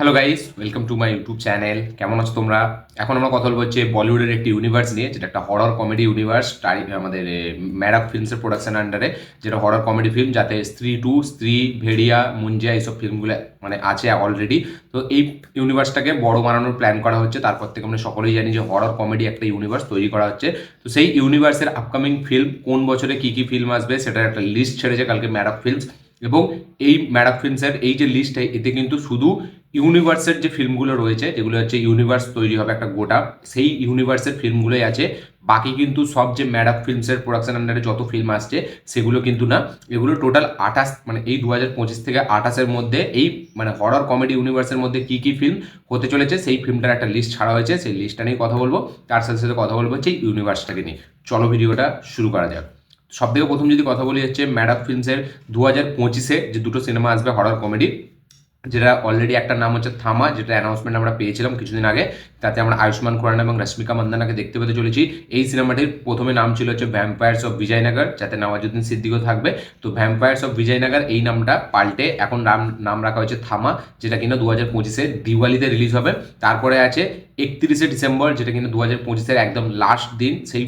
Hello guys welcome to my YouTube channel কেমন আছো তোমরা? এখন আমরা কথা বলব হচ্ছে বলিউডের একটি ইউনিভার্স নিয়ে, যেটা একটা হরর কমেডি ইউনিভার্স আমাদের ম্যারাক ফিল্মসের প্রোডাকশন আন্ডারে যেটা হরর কমেডি ফিল্ম যাতে স্ত্রী টু, স্ত্রী, ভেড়িয়া, মুঞ্জিয়া এইসব ফিল্মগুলো মানে আছে অলরেডি তো এই ইউনিভার্সটাকে বড় বানানোর প্ল্যান করা হচ্ছে। তারপর থেকে আমরা সকলেই জানি যে হরর কমেডি একটা ইউনিভার্স তৈরি করা হচ্ছে। তো সেই ইউনিভার্সের আপকামিং ফিল্ম কোন বছরে কী কী ফিল্ম আসবে, সেটার একটা লিস্ট ছেড়েছে কালকে ম্যারাক ফিল্মস এবং এই ম্যারাক ফিল্মসের এই যে লিস্ট এতে কিন্তু শুধু ইউনিভার্সের যে ফিল্মগুলো রয়েছে, যেগুলো হচ্ছে ইউনিভার্স তৈরি হবে একটা গোটা, সেই ইউনিভার্সের ফিল্মগুলোই আছে। বাকি কিন্তু সব যে ম্যাডাপ ফিল্মসের প্রোডাকশন আন্ডারে যত ফিল্ম আসছে, সেগুলো কিন্তু না। এগুলো টোটাল আঠাশ মানে এই দু হাজার পঁচিশ থেকে আঠাশের মধ্যে এই মানে হরর কমেডি ইউনিভার্সের মধ্যে কী কী ফিল্ম হতে চলেছে, সেই ফিল্মটার একটা লিস্ট ছাড়া হয়েছে। সেই লিস্টটা নিয়ে কথা বলব। তার সাথে সাথে কথা বলব হচ্ছে ইউনিভার্সটাকে নিয়ে। চলো ভিডিওটা শুরু করা যাক। সব থেকে প্রথম যদি কথা বলি হচ্ছে ম্যাডাপ ফিল্মসের দু হাজার পঁচিশে যে দুটো সিনেমা আসবে হরর কমেডি যেটা অলরেডি একটা নাম হচ্ছে থামা, যেটা অ্যানাউন্সমেন্ট আমরা পেয়েছিলাম কিছুদিন আগে। তাতে আমরা আয়ুষ্মান খুরানা এবং রশ্মিকা মন্দানাকে দেখতে পেতে চলেছি। এই সিনেমাটির প্রথমে নাম ছিল হচ্ছে ভ্যাম্পায়ার্স অফ বিজয়নগর যাতে নওয়াজুদ্দিন সিদ্দিকও থাকবে। তো ভ্যাম্পায়ার্স অফ বিজয়নগর এই নামটা পাল্টে এখন নাম নাম রাখা হয়েছে থামা, যেটা কিনা দু হাজার পঁচিশে দিওয়ালিতে রিলিজ হবে। তারপরে আছে একত্রিশে ডিসেম্বর, যেটা কিনা দু হাজার পঁচিশের একদম লাস্ট দিন, সেই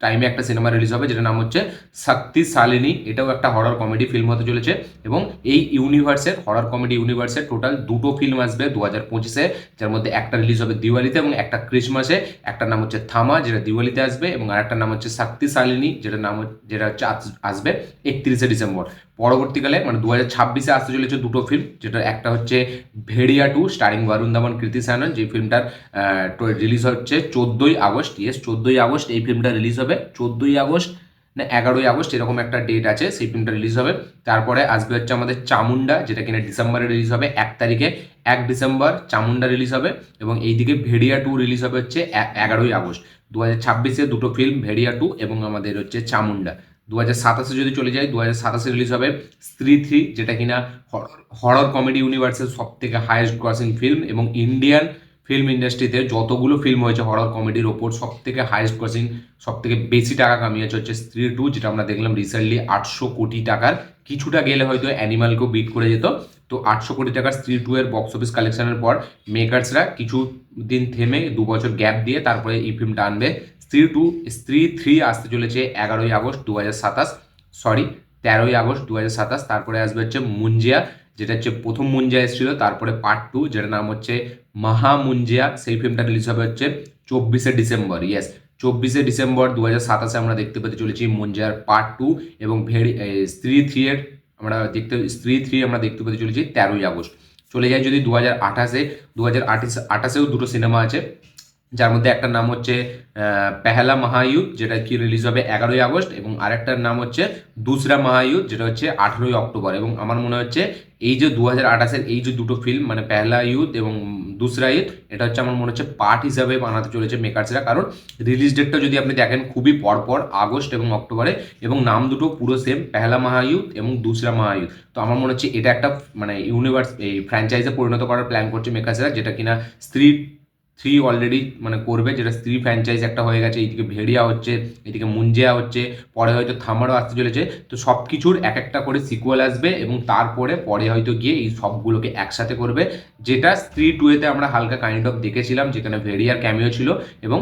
টাইমে একটা সিনেমা রিলিজ হবে যেটা নাম হচ্ছে শক্তি শালিনী। এটাও একটা হরর কমেডি ফিল্ম হতে চলেছে এবং এই ইউনিভার্সের হরর কমেডি ইউনিভার্সের টোটাল দুটো ফিল্ম আসবে দু হাজার পঁচিশে, যার মধ্যে একটা রিলিজ হবে দিওয়ালিতে এবং একটা ক্রিসমাসে একটা নাম হচ্ছে থামা, যেটা দিওয়ালিতে আসবে এবং আরেকটা নাম হচ্ছে শক্তি শালিনী যেটা নাম যেটা হচ্ছে আসবে একত্রিশে ডিসেম্বর। পরবর্তীকালে মানে দু হাজার ছাব্বিশে আসতে চলেছে দুটো ফিল্ম যেটা একটা হচ্ছে ভেড়িয়া টু স্টারিং বরুণ ধাবন কৃতি সানন যে ফিল্মটার রিলিজ হচ্ছে চোদ্দোই আগস্ট ইয়েস চোদ্দোই আগস্ট এই ফিল্মটা রিলিজ হবে। চোদ্দোই আগস্ট, না, এগারোই আগস্ট এরকম একটা ডেট আছে, সেই ফিল্মটা রিলিজ হবে। তারপরে আসবে হচ্ছে আমাদের চামুন্ডা যেটা কিনা ডিসেম্বরে রিলিজ হবে, এক তারিখে, এক ডিসেম্বর চামুন্ডা রিলিজ হবে এবং এইদিকে ভেড়িয়া টু রিলিজ হবে হচ্ছে এগারোই আগস্ট। দু হাজার ছাব্বিশে দুটো ফিল্ম ভেড়িয়া টু এবং আমাদের হচ্ছে চামুন্ডা দু হাজার সাতাশে যদি চলে যায় দু হাজার সাতাশে রিলিজ হবে স্ত্রী থ্রি যেটা কিনা হরর কমেডি ইউনিভার্সের সব থেকে হায়েস্ট ক্রসিং ফিল্ম এবং ইন্ডিয়ান ফিল্ম ইন্ডাস্ট্রিতে যতগুলো ফিল্ম হয়েছে হরর কমেডির ওপর সব থেকে হায়েস্ট ক্রসিং সব থেকে বেশি টাকা কামিয়েছে হচ্ছে স্ত্রী টু যেটা আমরা দেখলাম রিসেন্টলি আটশো কোটি টাকার। কিছুটা গেলে হয়তো অ্যানিমালকেও বিট করে যেত। তো আটশো কোটি টাকার স্ত্রী টু এর বক্স অফিস কালেকশনের পর মেকার্সরা কিছু দিন থেমে দু বছর গ্যাপ দিয়ে তারপরে এই ফিল্মটা আনবে। স্ত্রী টু স্ত্রী থ্রি আসতে চলেছে এগারোই আগস্ট দু হাজার সাতাশ সরি তেরোই আগস্ট দু হাজার সাতাশ, তারপরে আসবে হচ্ছে মুঞ্জিয়া, যেটা হচ্ছে প্রথম মুঞ্জিয়া এসেছিল, তারপরে পার্ট টু যেটার নাম হচ্ছে মাহা মুঞ্জিয়া সেই ফিল্মটা রিলিজ হবে হচ্ছে চব্বিশে ডিসেম্বর ইয়েস চব্বিশে ডিসেম্বর দু হাজার সাতাশে আমরা দেখতে পেতে চলেছি মুঞ্জিয়ার পার্ট টু এবং ভেড়ি স্ত্রী থ্রি এর আমরা দেখতে, স্ত্রী থ্রি আমরা দেখতে পেতে চলেছি তেরোই আগস্ট। চলে যাই যদি দু হাজার আঠাশে দু হাজার আঠাশেও দুটো সিনেমা আছে যার মধ্যে একটা নাম হচ্ছে পেহলা মহায়ুদ্ধ যেটা কি রিলিজ হবে এগারোই আগস্ট, এবং আরেকটার নাম হচ্ছে দুসরা মহায়ুদ্ধ যেটা হচ্ছে আঠেরোই অক্টোবর। এবং আমার মনে হচ্ছে এই যে দু হাজার আঠাশের এই যে দুটো ফিল্ম মানে পেহলা ইউথ এবং দুসরা ঈদ এটা হচ্ছে আমার মনে হচ্ছে পার্ট হিসাবে বানাতে চলেছে মেকার্সরা কারণ রিলিজ ডেটটা যদি আপনি দেখেন, খুবই পরপর আগস্ট এবং অক্টোবরে, এবং নাম দুটো পুরো সেম পেহলা মহায়ুদ্ধ এবং দুসরা মহায়ুদ্ধ তো আমার মনে হচ্ছে এটা একটা মানে ইউনিভার্স এই ফ্র্যাঞ্চাইজে পরিণত করার প্ল্যান করছে মেকার্সরা যেটা কিনা স্ত্রী থ্রি অলরেডি মানে করবে, যেটা স্ত্রী ফ্র্যাঞ্চাইজ একটা হয়ে গেছে, এইদিকে ভেড়িয়া হচ্ছে এদিকে মুঞ্জিয়া হচ্ছে, পরে হয়তো থামারও আসতে চলেছে। তো সব কিছুর এক একটা করে সিকুয়াল আসবে এবং তারপরে, পরে হয়তো গিয়ে এই সবগুলোকে একসাথে করবে। যেটা স্ত্রী টুয়েতে আমরা হালকা কাইন্ড অফ দেখেছিলাম, যেখানে ভেড়িয়ার ক্যামিও ছিল এবং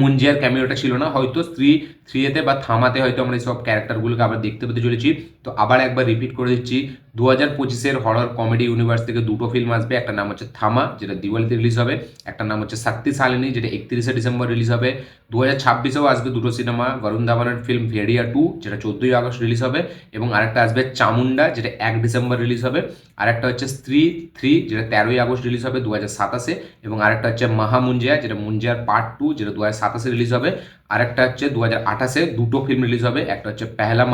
মুঞ্জিয়ার ক্যামিওটা ছিল না, হয়তো স্ত্রী থ্রিয়েতে বা থামাতে হয়তো আমরা সব ক্যারেক্টারগুলোকে আবার দেখতে পেতে চলেছি। তো আবার একবার রিপিট করে দিচ্ছি। দু হাজার পঁচিশের হরর কমেডি ইউনিভার্স থেকে দুটো ফিল্ম আসবে। একটা নাম হচ্ছে থামা, যেটা দিওয়ালিতে রিলিজ হবে। একটা নাম হচ্ছে শক্তি শালিনী, যেটা একত্রিশে ডিসেম্বর রিলিজ হবে। দু হাজার ছাব্বিশেও আসবে দুটো সিনেমা বরুণ ধাবানের ফিল্ম ভেড়িয়া টু যেটা চোদ্দোই আগস্ট রিলিজ হবে। এবং আরেকটা আসবে চামুন্ডা যেটা এক ডিসেম্বর রিলিজ হবে। আরেকটা হচ্ছে স্ত্রী থ্রি যেটা তেরোই আগস্ট রিলিজ হবে দু হাজার সাতাশে। এবং আরেকটা হচ্ছে মাহামুঞ্জিয়া, যেটা মুঞ্জিয়ার পার্ট টু যেটা দু হাজার সাতাশে রিলিজ হবে। আরেকটা হচ্ছে দু হাজার আঠাশে দুটো ফিল্ম রিলিজ হবে। একটা হচ্ছে পেহলা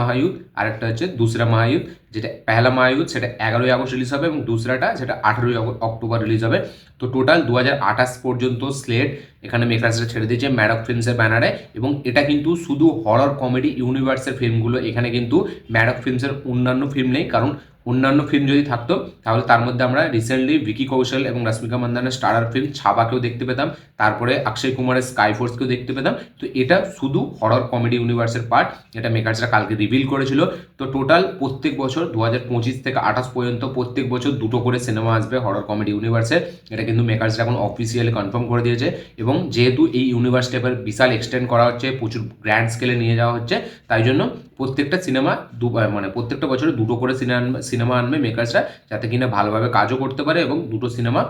আর একটা হচ্ছে দুসরা মহায়ুদ্ধ যেটা পেহলা মহায়ুদ্ধ সেটা এগারোই আগস্ট রিলিজ হবে এবং দুসরাটা সেটা আঠেরোই অক্টোবর রিলিজ হবে। তো টোটাল দু হাজার আঠাশ পর্যন্ত স্লেট এখানে মেকার্সরা ছেড়ে দিয়েছে ম্যাডক ফিল্মসের ব্যানারে এবং এটা কিন্তু শুধু হরর কমেডি ইউনিভার্সের ফিল্মগুলো এখানে কিন্তু ম্যাডক ফিল্মসের অন্যান্য ফিল্ম নেই। কারণ অন্যান্য ফিল্ম যদি থাকতো, তাহলে তার মধ্যে আমরা রিসেন্টলি ভিকি কৌশল এবং রশ্মিকা মন্দানের স্টারার ফিল্ম ছাবাকেও দেখতে পেতাম, তারপরে অক্ষয় কুমারের স্কাই ফোর্সকেও দেখতে পেতাম। তো এটা শুধু হরর কমেডি ইউনিভার্সের পার্ট এটা মেকার্সরা কালকে রিভিল করেছিল। তো টোটাল প্রত্যেক বছর দু হাজার পঁচিশ থেকে আঠাশ পর্যন্ত প্রত্যেক বছর দুটো করে সিনেমা আসবে হরর কমেডি ইউনিভার্সে এটা কিন্তু মেকার্সরা এখন অফিসিয়ালি কনফার্ম করে দিয়েছে এবং যেহেতু এই ইউনিভার্সটা এবার বিশাল এক্সটেন্ড করা হচ্ছে, প্রচুর গ্র্যান্ড স্কেলে নিয়ে যাওয়া হচ্ছে, তাই জন্য প্রত্যেকটা সিনেমা দু মানে প্রত্যেকটা বছরে দুটো করে সিনেমা সিনেমা আনবে মেকার্সরা যাতে কিনা ভালোভাবে কাজও করতে পারে এবং দুটো সিনেমা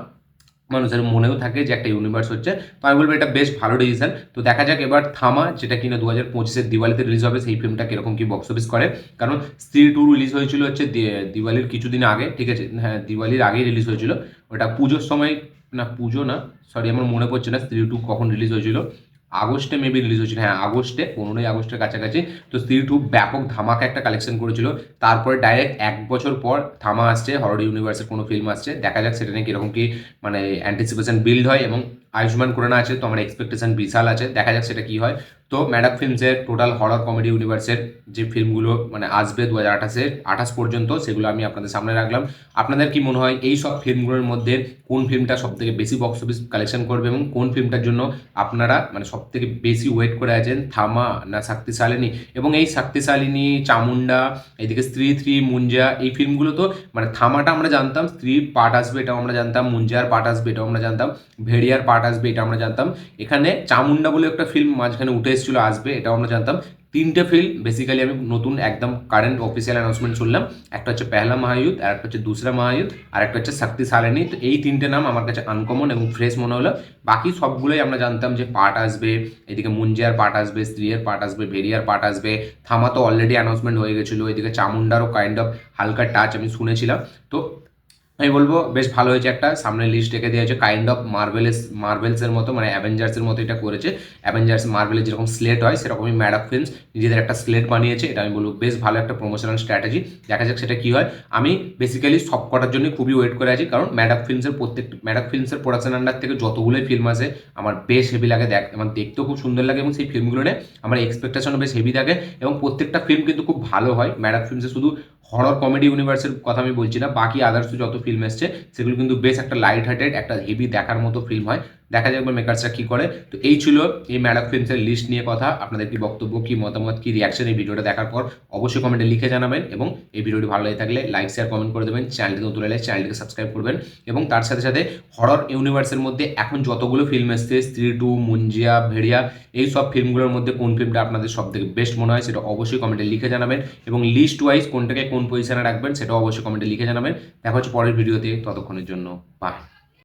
মানুষের মনেও থাকে যে একটা ইউনিভার্স হচ্ছে। তো আমি বলব এটা বেশ ভালো ডিসিশন তো দেখা যাক এবার থামা, যেটা কিনা দু হাজার পঁচিশের দিওয়ালিতে রিলিজ হবে, সেই ফিল্মটা কীরকম কি বক্স অফিস করে। কারণ স্ত্রী টু রিলিজ হয়েছিল হচ্ছে দিওয়ালির কিছুদিন আগে, ঠিক আছে? হ্যাঁ দিওয়ালির আগেই রিলিজ হয়েছিল। ওটা পুজোর সময়, না পুজো না সরি আমার মনে পড়ছে না স্ত্রী টু কখন রিলিজ হয়েছিল। আগস্টে মেবি রিলিজ হয়েছিল। হ্যাঁ আগস্টে, পনেরোই আগস্টের কাছাকাছি তো স্ত্রী টু ব্যাপক ধামাকা একটা কালেকশন করেছিল। তারপরে ডাইরেক্ট এক বছর পর থামা আসছে হরর ইউনিভার্সের কোনো ফিল্ম আসছে। দেখা যাক সেটা নিয়ে কীরকম কী মানে অ্যান্টিসিপেশন বিল্ড হয় এবং আয়ুষ্মান খুরানা আছে, তো আমার এক্সপেকটেশন বিশাল আছে। দেখা যাক সেটা কী হয়। তো ম্যাডাক ফিল্মসের টোটাল হরর কমেডি ইউনিভার্সের যে ফিল্মগুলো মানে আসবে দু হাজার আঠাশের, আঠাশ পর্যন্ত, সেগুলো আমি আপনাদের সামনে রাখলাম। আপনাদের কি মনে হয় এই সব ফিল্মগুলোর মধ্যে কোন ফিল্মটা সব থেকে বেশি বক্স অফিস কালেকশন করবে এবং কোন ফিল্মটার জন্য আপনারা মানে সব থেকে বেশি ওয়েট করে আছেন? থামা না শক্তিশালিনী? এবং এই শক্তিশালিনী চামুন্ডা এদিকে স্ত্রী থ্রি মুঞ্জা, এই ফিল্মগুলো তো মানে থামাটা আমরা জানতাম স্ত্রী পার্ট আসবে এটাও আমরা জানতাম, মুঞ্জার পার্ট আসবে এটাও আমরা জানতাম, ভেড়িয়ার পার্ট আসবে এটা আমরা জানতাম। এখানে চামুন্ডা বলে একটা ফিল্ম মাঝখানে উঠে এসেছিল আসবে, এটাও আমরা জানতাম। তিনটে ফিল্ম বেসিক্যালি আমি নতুন একদম কারেন্ট অফিসিয়াল অ্যানাউন্সমেন্ট শুনলাম। একটা হচ্ছে পেহলা মহায়ুদ্ধ, আর একটা হচ্ছে দুসরা মহায়ুদ্ধ, আর একটা হচ্ছে শক্তি সালেনি তো এই তিনটে নাম আমার কাছে আনকমন এবং ফ্রেশ মনে হলো। বাকি সবগুলোই আমরা জানতাম যে পার্ট আসবে, এদিকে মুঞ্জিয়ার পার্ট আসবে স্ত্রীর পার্ট আসবে, ভেরিয়ার পার্ট আসবে। থামা তো অলরেডি অ্যানাউন্সমেন্ট হয়ে গেছিল, এদিকে চামুন্ডারও কাইন্ড অফ হালকা টাচ আমি শুনেছিলাম। তো আমি বলব, বেশ ভালো হয়েছে একটা। সামনে লিস্ট রেখে দেওয়া হয়েছে কাইন্ড অফ মার্ভেলস মার্ভেলসের মতো মানে অ্যাভেঞ্জার্সের মতো এটা করেছে। অ্যাভেঞ্জার্স মার্ভেলের যেরকম স্লেট হয়, সেরকমই ম্যাডাক ফিল্মস নিজেদের একটা স্লেট বানিয়েছে। এটা আমি বলব, বেশ ভালো একটা প্রমোশনাল স্ট্র্যাটেজি দেখা যাক সেটা কী হয়। আমি বেসিক্যালি সব কটার জন্য খুবই ওয়েট করে আছি, কারণ ম্যাডাক ফিল্মসের প্রত্যেক ম্যাডাক ফিল্মসের প্রোডাকশন আন্ডার থেকে যতগুলোই ফিল্ম আছে আমার বেশ হেভি লাগে দেখ, আমার দেখতেও খুব সুন্দর লাগে এবং সেই ফিল্মগুলো নিয়ে আমার এক্সপেকটেশনও বেশ হেভি থাকে এবং প্রত্যেকটা ফিল্ম কিন্তু খুব ভালো হয়। ম্যাডাক ফিল্মসে শুধু হরর কমেডি ইউনিভার্সের কথা আমি বলছি না, বাকি আদার্স যত ফিল্ম এসছে। সেগুলো কিন্তু বেশ একটা লাইট হার্টেড একটা হেভি দেখার মতো ফিল্ম হয়। দেখা যাক মেকার্সরা কী করে। তো এই ছিল এই ম্যাডাক ফিল্মসের লিস্ট নিয়ে কথা। আপনাদের কি বক্তব্য, কি মতামত, কি রিয়াকশন এই ভিডিওটা দেখার পর অবশ্যই কমেন্টে লিখে জানাবেন এবং এই ভিডিওটি ভালো লাগে থাকলে লাইক শেয়ার কমেন্ট করে দেবেন। চ্যানেলটি নতুন এলে চ্যানেলটিকে সাবস্ক্রাইব করবেন এবং তার সাথে সাথে হরর ইউনিভার্সের মধ্যে এখন যতগুলো ফিল্ম এসছে স্ত্রী টু মুঞ্জিয়া ভেড়িয়া এই সব ফিল্মগুলোর মধ্যে কোন ফিল্মটা আপনাদের সব থেকে বেস্ট মনে হয় সেটা অবশ্যই কমেন্টে লিখে জানাবেন এবং লিস্ট ওয়াইজ কোনটাকে কোন পজিশনে রাখবেন সেটা অবশ্যই কমেন্টে লিখে জানাবেন। দেখা হচ্ছে পরের ভিডিওতে ততক্ষণের জন্য বাই